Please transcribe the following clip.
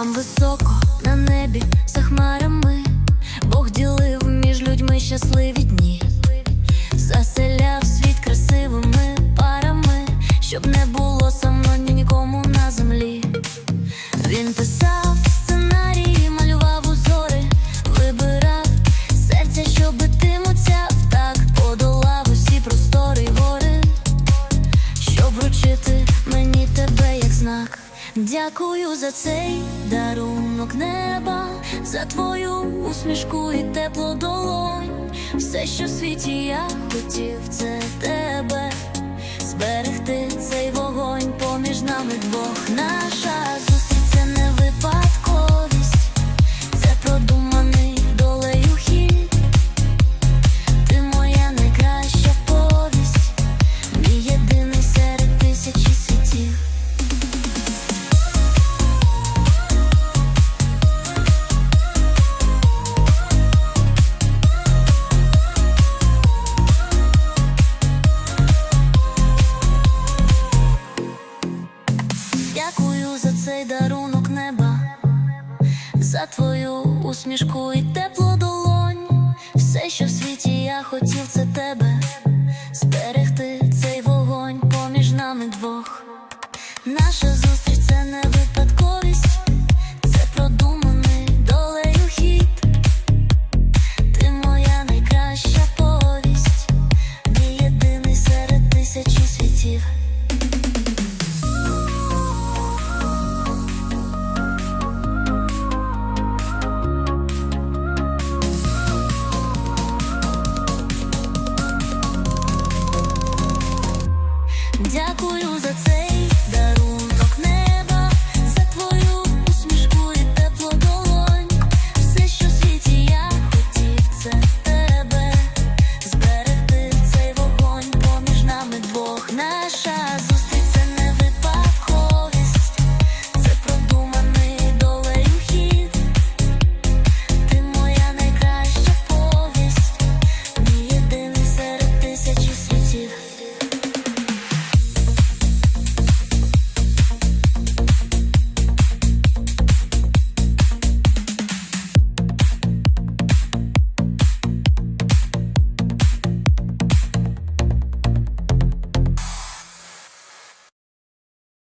Там високо на небі за хмарами, Бог ділив між людьми щасливі дні, заселяв світ красивими парами, щоб не було самотньо нікому на землі. Він писав Дякую за цей дарунок неба, за твою усмішку і тепло долонь. Все, що в світі я хотів, це тебе зберегти цей вогонь поміж нами двох. Дякую за цей дарунок неба, за твою усмішку і тепло долонь. Все, що в світі я хотів, це тебе cuyo.